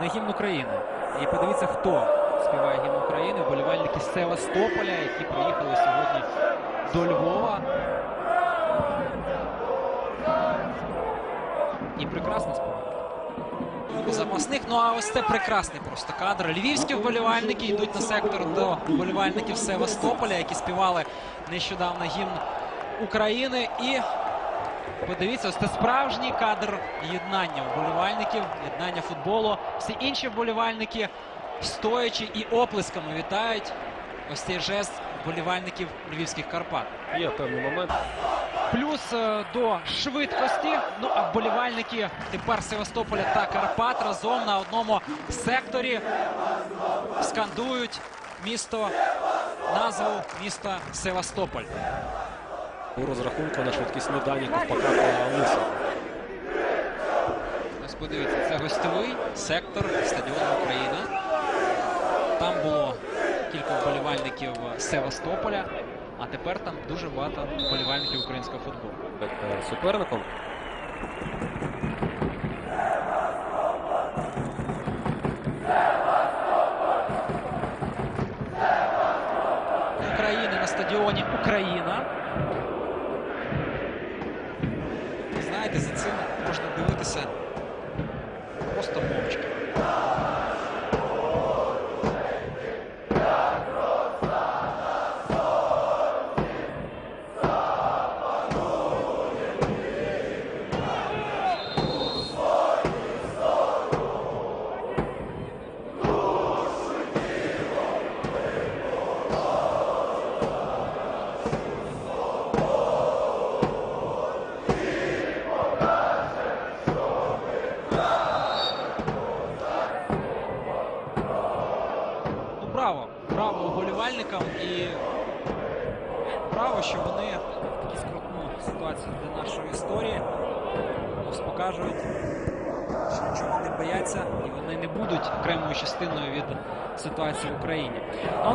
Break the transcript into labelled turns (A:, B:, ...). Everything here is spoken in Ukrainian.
A: на гімн України. І подивіться, хто співає гімн України. Вболівальники Севастополя, які приїхали сьогодні до Львова. І прекрасно співають. Запасних, ну а ось це прекрасний просто кадр. Львівські вболівальники йдуть на сектор до вболівальників Севастополя, які співали нещодавно гімн України. І подивіться, ось це справжній кадр єднання вболівальників, єднання футболу. Всі інші вболівальники, стоячи і оплесками вітають ось цей жест вболівальників львівських Карпат.
B: Є певний момент.
A: Плюс е, до швидкості. Ну а вболівальники тепер Севастополя та Карпат разом на одному секторі скандують місто, назву міста Севастополь.
B: У розрахунку на швидкісні дані Ковпака та Луса.
A: Ось подивіться, це гостьовий сектор стадіону Україна. Там було кілька вболівальників Севастополя, а тепер там дуже багато вболівальників українського футболу.
B: Е, Суперником
A: України на стадіоні Україна. Знаєте, за цим можна дивитися просто мовчки. Ну, браво! Браво вболівальникам і браво, що вони в таку скрутну ситуацію для нашої історії ось покажуть, що нічого не бояться і вони не будуть окремою частиною від ситуації в Україні.